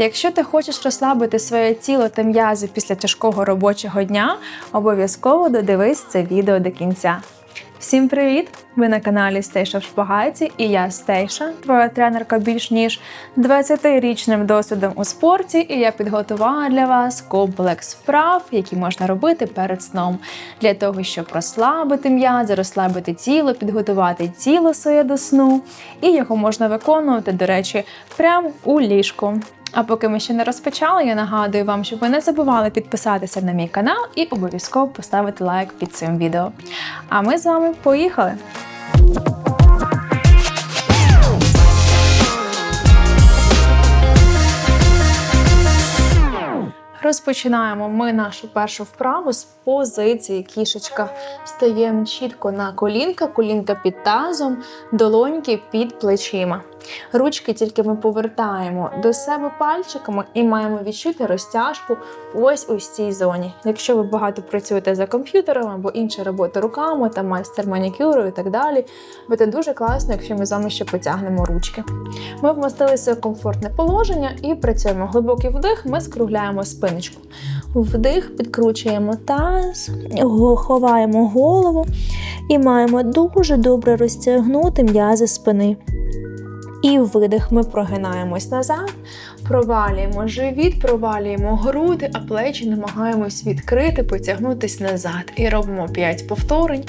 Якщо ти хочеш розслабити своє тіло та м'язи після тяжкого робочого дня, обов'язково додивись це відео до кінця. Всім привіт! Ви на каналі Стейша в Шпагаті і я Стейша, твоя тренерка більш ніж 20-річним досвідом у спорті, і я підготувала для вас комплекс вправ, які можна робити перед сном, для того, щоб розслабити м'язи, розслабити тіло, підготувати тіло своє до сну. І його можна виконувати, до речі, прямо у ліжку. А поки ми ще не розпочали, я нагадую вам, щоб ви не забували підписатися на мій канал і обов'язково поставити лайк під цим відео. А ми з вами поїхали! Розпочинаємо ми нашу першу вправу з позиції кішечка. Стаємо чітко на колінка, колінка під тазом, долоньки під плечима. Ручки тільки ми повертаємо до себе пальчиками і маємо відчути розтяжку ось у цій зоні. Якщо ви багато працюєте за комп'ютером або інша робота руками, там майстер манікюру і так далі, буде дуже класно, якщо ми з вами ще потягнемо ручки. Ми вмостилися в комфортне положення і працюємо. Глибокий вдих, ми скругляємо спиночку. Вдих, підкручуємо таз, ховаємо голову і маємо дуже добре розтягнути м'язи спини. І видих ми прогинаємось назад, провалюємо живіт, провалюємо груди, а плечі намагаємось відкрити, потягнутися назад. І робимо 5 повторень.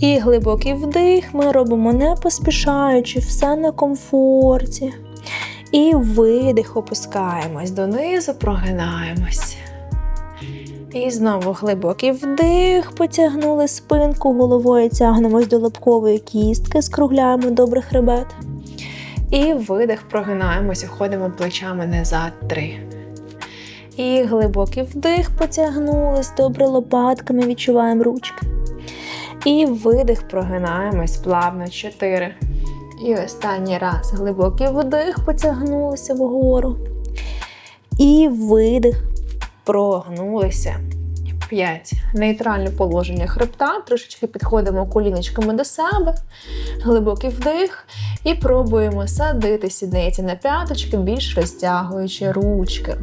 І глибокий вдих ми робимо не поспішаючи, все на комфорті. І видих, опускаємось донизу, прогинаємось. І знову глибокий вдих, потягнули спинку, головою тягнемось до лобкової кістки, скругляємо добре хребет. І видих, прогинаємося, ходимо плечами назад. Три. І глибокий вдих, потягнулись, добре лопатками відчуваємо ручки. І видих, прогинаємось плавно. Чотири. І останній раз. Глибокий вдих, потягнулися вгору. І видих, прогнулися. 5. Нейтральне положення хребта. Трошечки підходимо коліночками до себе. Глибокий вдих. І пробуємо садити сідниці на п'яточки, більш розтягуючи ручки.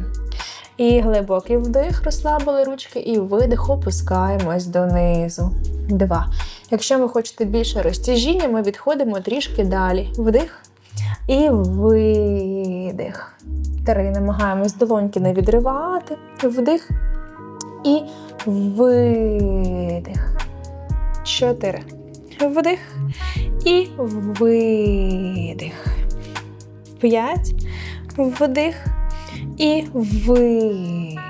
І глибокий вдих, розслабили ручки, і видих, опускаємось донизу. Два. Якщо ви хочете більше розтяжіння, ми відходимо трішки далі. Вдих і видих. Три. Намагаємось долоньки не відривати. Вдих і видих. Чотири. Вдих і видих. П'ять. Вдих і видих.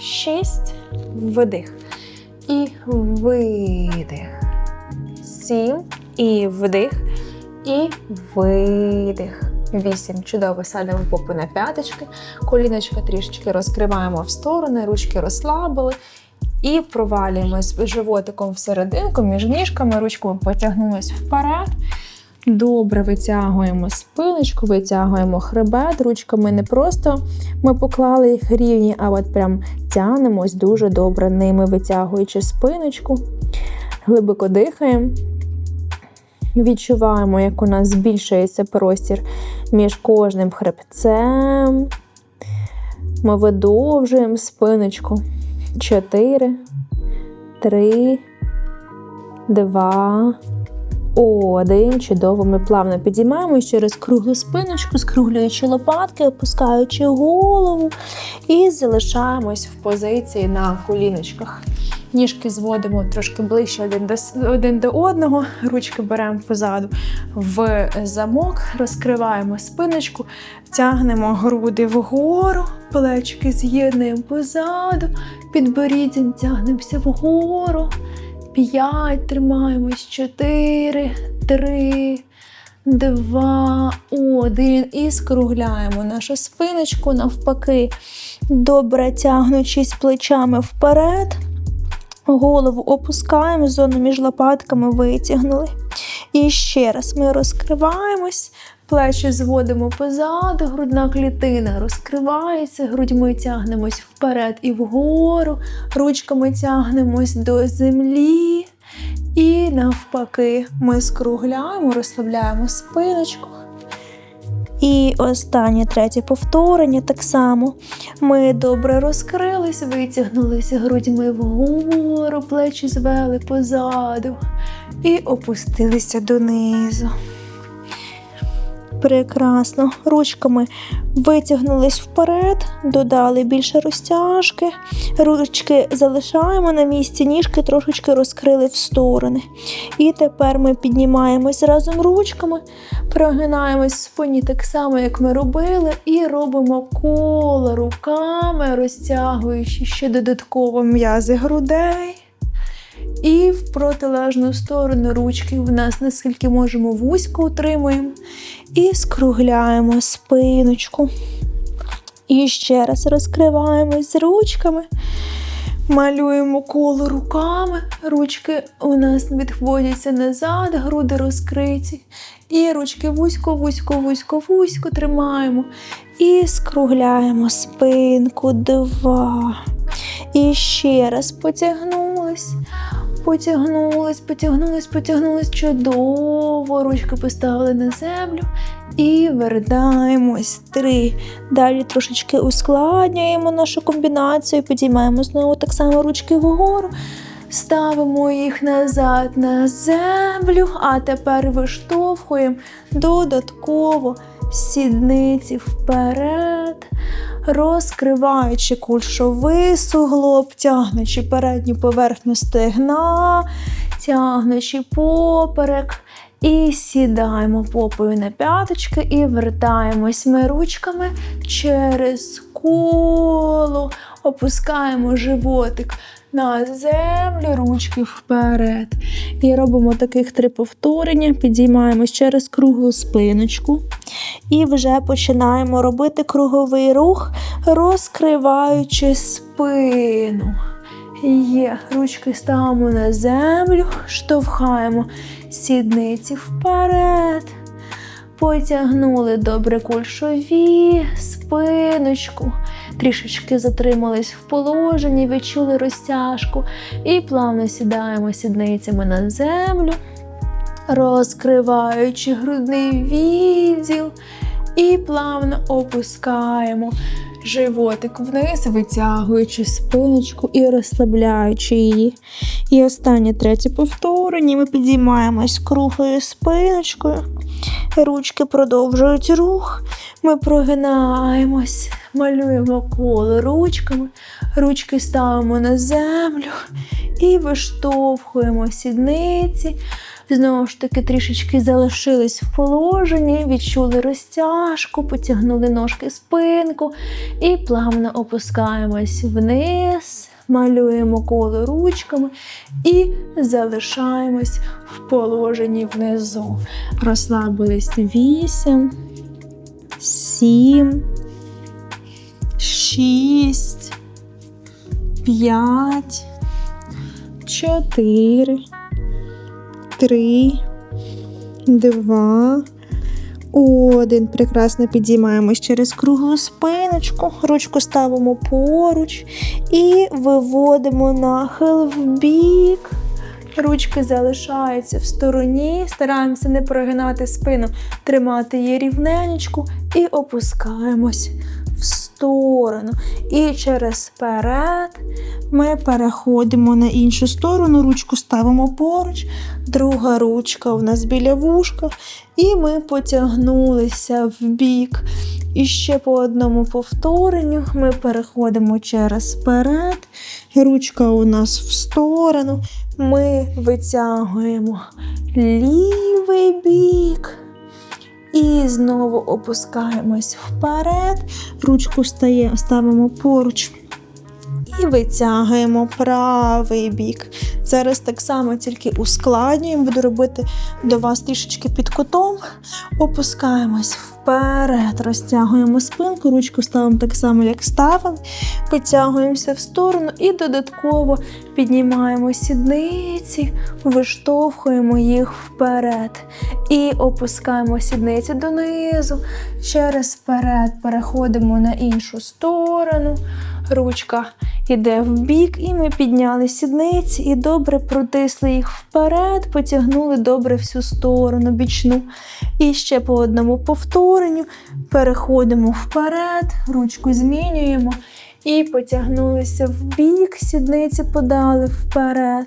Шість. Вдих. І видих. Сім. І вдих. І видих. Вісім. Чудово садимо попу на п'яточки. Коліночка трішечки розкриваємо в сторони, ручки розслабили. І провалюємось животиком всерединку, між ніжками, ручкою потягнулись вперед. Добре витягуємо спиночку, витягуємо хребет. Ручками не просто ми поклали їх рівні, а от прям тягнемось дуже добре ними, витягуючи спиночку. Глибоко дихаємо. Відчуваємо, як у нас збільшується простір між кожним хребцем. Ми видовжуємо спиночку. Чотири, три, два, один. Чудово. Ми плавно підіймаємося через круглу спиночку, скруглюючи лопатки, опускаючи голову і залишаємось в позиції на коліночках. Ніжки зводимо трошки ближче один до, один до одного, ручки беремо позаду в замок, розкриваємо спиночку, тягнемо груди вгору, плечки з'єднуємо позаду, підборіддям тягнемося вгору. П'ять, тримаємось, чотири, три, два, один. І скругляємо нашу спиночку навпаки, добре тягнучись плечами вперед. Голову опускаємо, зону між лопатками витягнули. І ще раз ми розкриваємось, плечі зводимо позаду, грудна клітина розкривається, грудьми тягнемось вперед і вгору, ручками тягнемось до землі. І навпаки, ми скругляємо, розслабляємо спиночку. І останнє третє повторення так само. Ми добре розкрились, витягнулися грудьми вгору, плечі звели позаду і опустилися донизу. Прекрасно. Ручками витягнулись вперед, додали більше розтяжки. Ручки залишаємо на місці, ніжки трошечки розкрили в сторони. І тепер ми піднімаємось разом ручками, Прогинаємось в спині так само, як ми робили, і робимо коло руками, розтягуючи ще додатково м'язи грудей. І в протилежну сторону ручки в нас наскільки можемо вузько утримуємо. і скругляємо спиночку. І ще раз розкриваємось з ручками. Малюємо коло руками, ручки у нас відводяться назад, груди розкриті. І ручки вузько, вузько, вузько, вузько тримаємо. І скругляємо спинку. Два. І ще раз потягнулись. Потягнулись, потягнулись, потягнулись чудово. Ручки поставили на землю і вертаємось. Три. Далі трошечки ускладнюємо нашу комбінацію, підіймаємо знову так само ручки вгору. Ставимо їх назад на землю, а тепер виштовхуємо додатково сідниці вперед, розкриваючи кульшовий суглоб, тягнучи передню поверхню стегна, тягнучи поперек. І сідаємо попою на п'яточки і вертаємось ми ручками через коло, опускаємо животик на землю, ручки вперед. І робимо таких три повторення, підіймаємось через круглу спиночку. І вже починаємо робити круговий рух, розкриваючи спину. Є, ручки ставимо на землю, штовхаємо сідниці вперед. Потягнули добре кульшові, спиночку. Трішечки затримались в положенні, відчули розтяжку. І плавно сідаємо сідницями на землю, розкриваючи грудний відділ. І плавно опускаємо животик вниз, витягуючи спиночку і розслабляючи її. І останнє третє повторення. Ми підіймаємось круглою спиночкою. Ручки продовжують рух. Ми прогинаємось, малюємо коло ручками, ручки ставимо на землю і виштовхуємо сідниці. Знову ж таки, трішечки залишились в положенні, відчули розтяжку, потягнули ножки спинку і плавно опускаємось вниз, малюємо коло ручками і залишаємось в положенні внизу. Розслабились вісім, сім, шість, п'ять, чотири, Три, два, один. Прекрасно підіймаємось через круглу спиночку. Ручку ставимо поруч і виводимо нахил в бік. Ручки залишаються в стороні, стараємося не прогинати спину, тримати її рівненечку і опускаємось сторону. І через перед Ми переходимо на іншу сторону, ручку ставимо поруч, друга ручка у нас біля вушка, і ми потягнулися в бік. І ще по одному повторенню ми переходимо через перед. ручка у нас в сторону. Ми витягуємо лівий бік. І знову опускаємось вперед. Ручку стає, ставимо поруч. І витягуємо правий бік. Зараз так само тільки ускладнюємо, буду робити до вас трішечки під кутом. Опускаємось вперед, розтягуємо спинку, ручку ставимо так само, як ставили. Потягуємося в сторону і додатково піднімаємо сідниці, виштовхуємо їх вперед. І опускаємо сідниці донизу. Через вперед переходимо на іншу сторону. Ручка йде в бік, і ми підняли сідниці і добре протисли їх вперед, потягнули добре всю сторону бічну. І ще по одному повторенню переходимо вперед, ручку змінюємо і потягнулися в бік, сідниці подали вперед.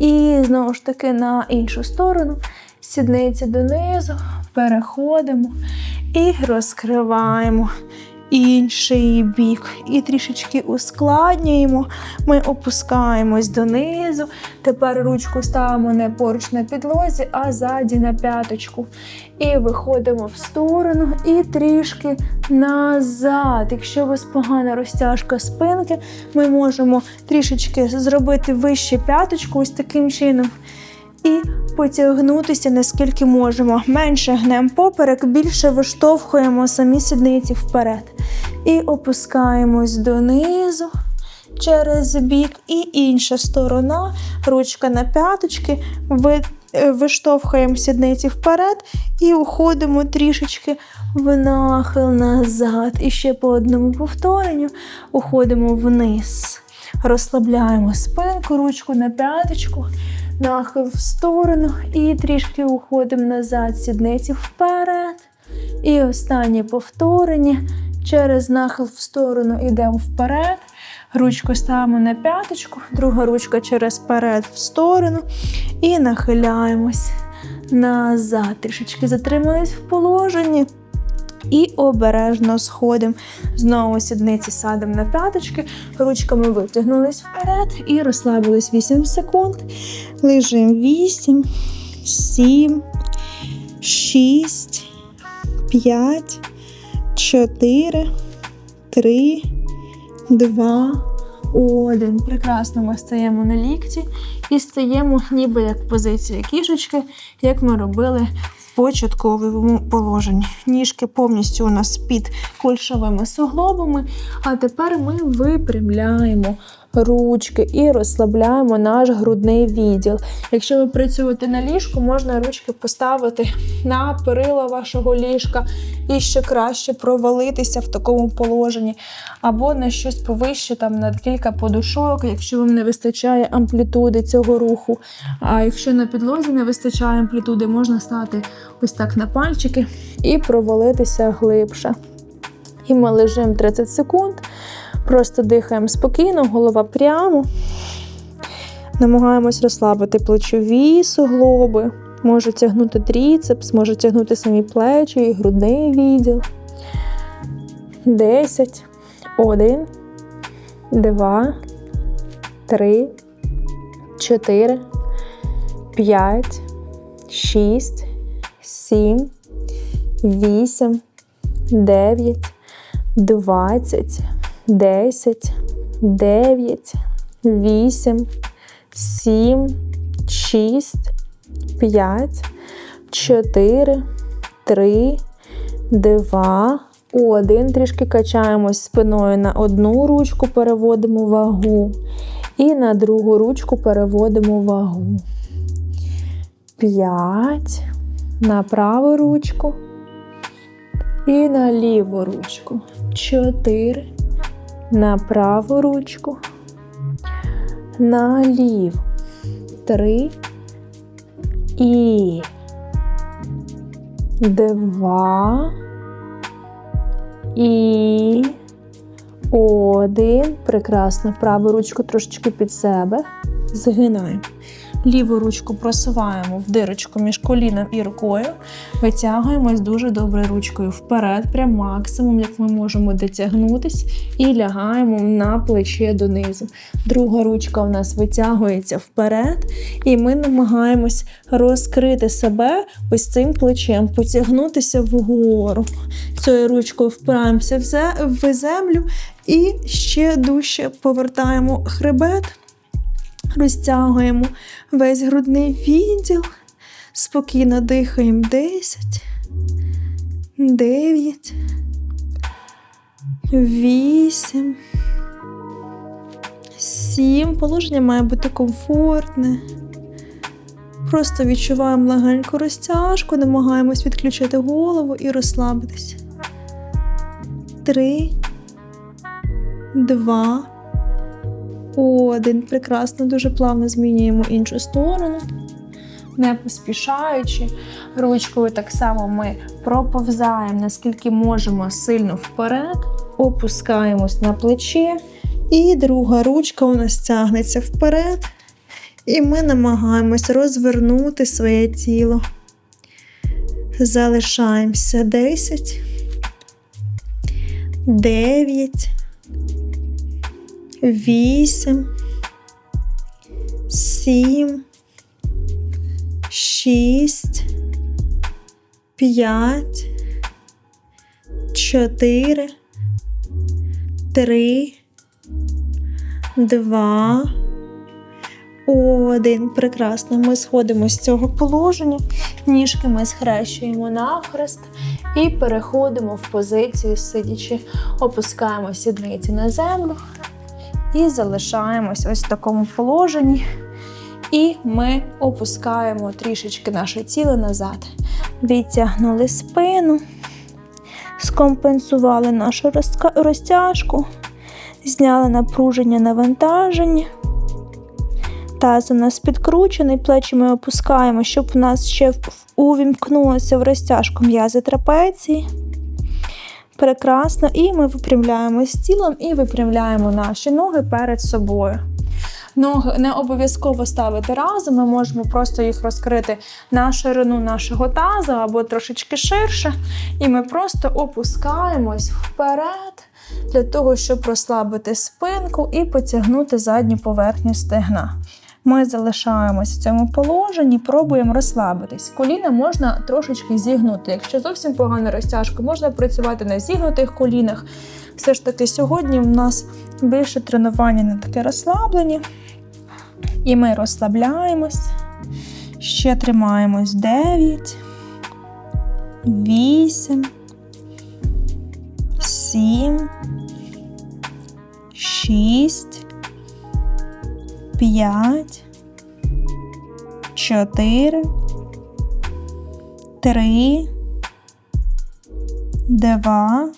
І знову ж таки на іншу сторону. Сідниці донизу, переходимо і розкриваємо інший бік. І трішечки ускладнюємо. Ми опускаємось донизу. Тепер ручку ставимо не поруч на підлозі, а ззаді на п'яточку. І виходимо в сторону і трішки назад. Якщо у вас погана розтяжка спинки, ми можемо трішечки зробити вище п'яточку ось таким чином. І потягнутися наскільки можемо. Менше гнемо поперек, більше виштовхуємо самі сідниці вперед. І опускаємось донизу через бік. І інша сторона, ручка на п'яточки, ви, е, виштовхуємо сідниці вперед і уходимо трішечки в нахил назад. І ще по одному повторенню уходимо вниз. Розслабляємо спинку, ручку на п'яточку, нахил в сторону і трішки уходимо назад, сідниці вперед. І останнє повторення. Через нахил в сторону йдемо вперед. Ручку ставимо на п'яточку, друга ручка через перед в сторону. І нахиляємось назад. Трішечки затримались в положенні. І обережно сходимо. Знову сідниці садимо на п'яточки, ручками витягнулись вперед і розслабились 8 секунд. Лежимо 8, 7, 6, 5, 4, 3, 2, 1. Прекрасно ми стаємо на лікті і стаємо ніби як в позиції кішечки, як ми робили початковому положенні. Ніжки повністю у нас під кульшовими суглобами. А тепер ми випрямляємо ручки і розслабляємо наш грудний відділ. Якщо ви працюєте на ліжку, можна ручки поставити на перила вашого ліжка і ще краще провалитися в такому положенні, або на щось повище, там на кілька подушок, якщо вам не вистачає амплітуди цього руху. А якщо на підлозі не вистачає амплітуди, можна стати ось так на пальчики і провалитися глибше. І ми лежимо 30 секунд. Просто дихаємо спокійно, голова прямо. Намагаємось розслабити плечові суглоби. Можу тягнути тріцепс, можу тягнути самі плечі і грудний відділ. 10, 1, 2, 3, 4, 5, 6, 7, 8, 9, 20, 10, 9, 8, 7, 6, 5, 4, 3, 2, 1. Трішки качаємось спиною на одну ручку, переводимо вагу. І на другу ручку переводимо вагу. 5. На праву ручку. І на ліву ручку. 4 на праву ручку, на ліву. Три і два і один. Прекрасно. Праву ручку трошечки під себе. Згинаємо. Ліву ручку просуваємо в дирочку між коліном і рукою. Витягуємось дуже добре ручкою вперед, прям максимум, як ми можемо дотягнутись, і лягаємо на плече донизу. Друга ручка у нас витягується вперед, і ми намагаємось розкрити себе ось цим плечем, потягнутися вгору. Цією ручкою впираємося в землю і ще дужче повертаємо хребет. Розтягуємо весь грудний відділ, спокійно дихаємо. 10, 9, 8, 7. Положення має бути комфортне. Просто відчуваємо легеньку розтяжку, намагаємось відключити голову і розслабитися. 3, два, один. Прекрасно, дуже плавно змінюємо іншу сторону. Не поспішаючи, ручкою так само ми проповзаємо, наскільки можемо сильно вперед, опускаємось на плече. І друга ручка у нас тягнеться вперед. І ми намагаємось розвернути своє тіло. Залишаємося 10, 9, 8, 7, 6, 5, 4, 3, Два. Один. Прекрасно. Ми сходимо з цього положення. Ніжки ми схрещуємо навхрест і переходимо в позицію сидячи. Опускаємо сідниці на землю і залишаємось ось в такому положенні. І ми опускаємо трішечки наше тіло назад. Відтягнули спину, скомпенсували нашу розтяжку, зняли напруження навантаження. Таз у нас підкручений, плечі ми опускаємо, щоб в нас ще увімкнулося в розтяжку м'язи трапеції. Прекрасно. І ми випрямляємось тілом і випрямляємо наші ноги перед собою. Ноги не обов'язково ставити разом, ми можемо просто їх розкрити на ширину нашого тазу або трошечки ширше. І ми просто опускаємось вперед для того, щоб розслабити спинку і потягнути задню поверхню стегна. Ми залишаємось в цьому положенні, пробуємо розслабитись. Коліна можна трошечки зігнути. Якщо зовсім погана розтяжка, можна працювати на зігнутих колінах. Все ж таки, сьогодні в нас більше тренування на таке розслаблення. І ми розслабляємось. Ще тримаємось 9, 8, 7, 6, 5, 4, 3, 2,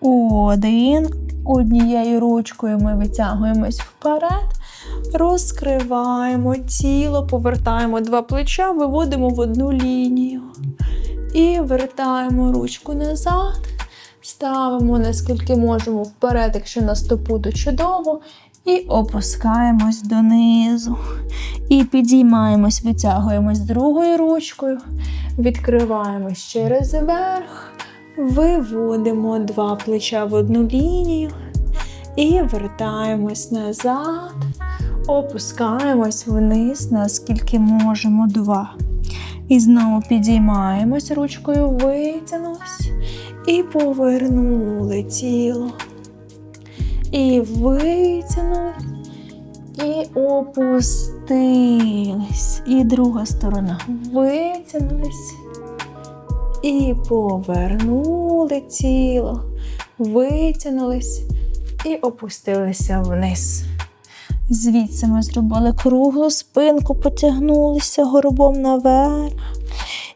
1. Однією ручкою ми витягуємось вперед. Розкриваємо тіло, повертаємо два плеча, виводимо в одну лінію. І вертаємо ручку назад. Ставимо наскільки можемо вперед, якщо на стопу, то чудово. І опускаємось донизу. І підіймаємось, витягуємось другою ручкою, відкриваємось через верх, виводимо два плеча в одну лінію і вертаємось назад. Опускаємось вниз, наскільки можемо два. І знову підіймаємось ручкою, витягнулись і повернули тіло. І витягнулись, і опустились. І друга сторона. Витягнулись. І повернули тіло, витягнулись і опустилися вниз. Звідси ми зробили круглу спинку, потягнулися горобом наверх.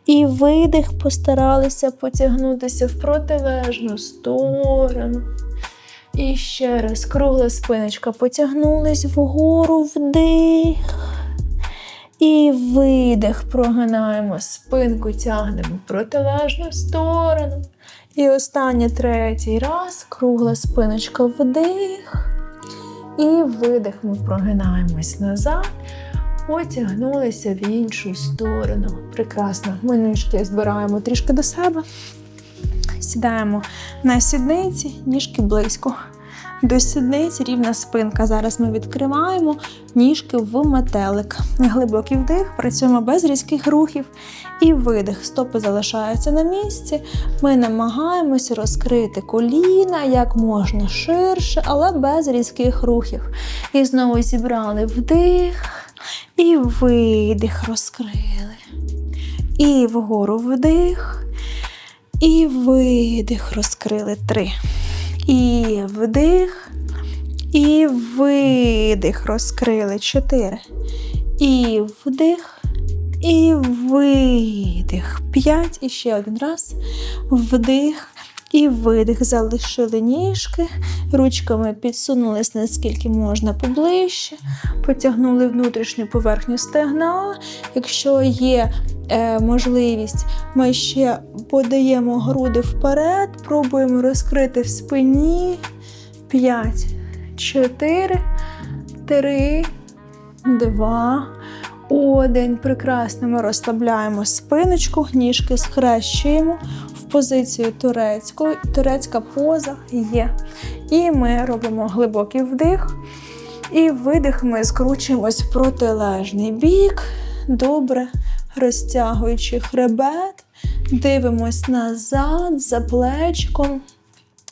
І видих Постаралися потягнутися в протилежну сторону. І ще раз кругла спиночка. потягнулись вгору вдих. І видих. Прогинаємо спинку, тягнемо в протилежну сторону. І останній третій раз. Кругла спиночка вдих. І видих. Ми прогинаємось назад. Потягнулися в іншу сторону. Прекрасно. Ми ніжки збираємо трішки до себе. Сідаємо на сідниці, ніжки близько. До сідниць рівна спинка. Зараз ми відкриваємо ніжки в метелик. Глибокий вдих, працюємо без різких рухів. І видих. Стопи залишаються на місці. Ми намагаємося розкрити коліна як можна ширше, але без різких рухів. І знову зібрали вдих. І видих розкрили. І вгору вдих. І видих розкрили три. І вдих. І видих розкрили чотири. І вдих. І видих. П'ять. І ще один раз. Вдих. І видих, залишили ніжки, ручками підсунулись наскільки можна поближче, потягнули внутрішню поверхню стегна. Якщо є е, можливість, ми ще подаємо груди вперед, пробуємо розкрити в спині. 5, 4, 3, 2, 1. Прекрасно. Ми розслабляємо спиночку, ніжки схрещуємо позицію турецької. Турецька поза є. І ми робимо глибокий вдих. І видих ми скручуємось в протилежний бік. Добре, розтягуючи хребет, дивимось назад за плечком.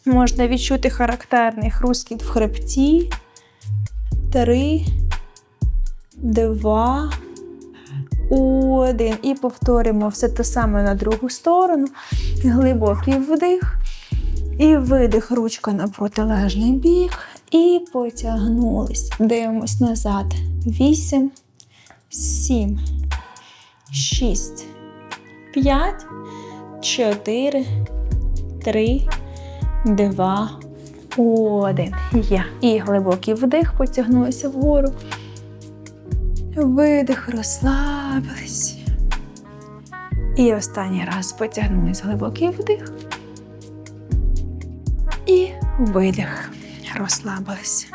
Можна відчути характерний хрускіт в хребті. Три, два, один. І повторюємо все те саме на другу сторону. Глибокий вдих. І видих, ручка на протилежний бік. І потягнулись. Дивимось назад. Вісім, сім, шість, п'ять, чотири, три, два, один. Є. І глибокий вдих, потягнулися вгору. Видих, розслабились. І останній раз потягнулись глибокий вдих. І видих. Розслабились.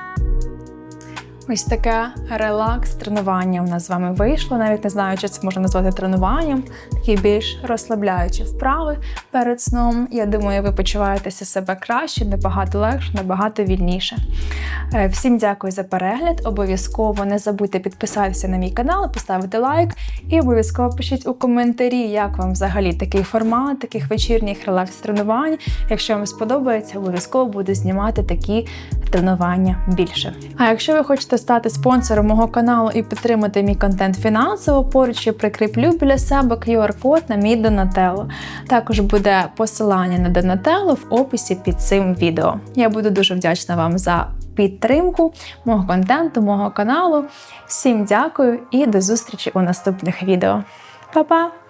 Ось таке релакс тренування у нас з вами вийшло. Навіть не знаю, чи це можна назвати тренуванням. Такі більш розслабляючі вправи перед сном. Я думаю, ви почуваєтеся себе краще, набагато легше, набагато вільніше. Е, Всім дякую за перегляд. Обов'язково не забудьте підписатися на мій канал, поставити лайк і обов'язково пишіть у коментарі, як вам взагалі такий формат, таких вечірніх релакс-тренувань. Якщо вам сподобається, обов'язково буду знімати такі тренування більше. А якщо ви хочете стати спонсором мого каналу і підтримати мій контент фінансово, поруч я прикріплю біля себе QR-код на мій Донателло. Також буде посилання на Донателло в описі під цим відео. Я буду дуже вдячна вам за підтримку мого контенту, мого каналу. Всім дякую і до зустрічі у наступних відео. Па-па!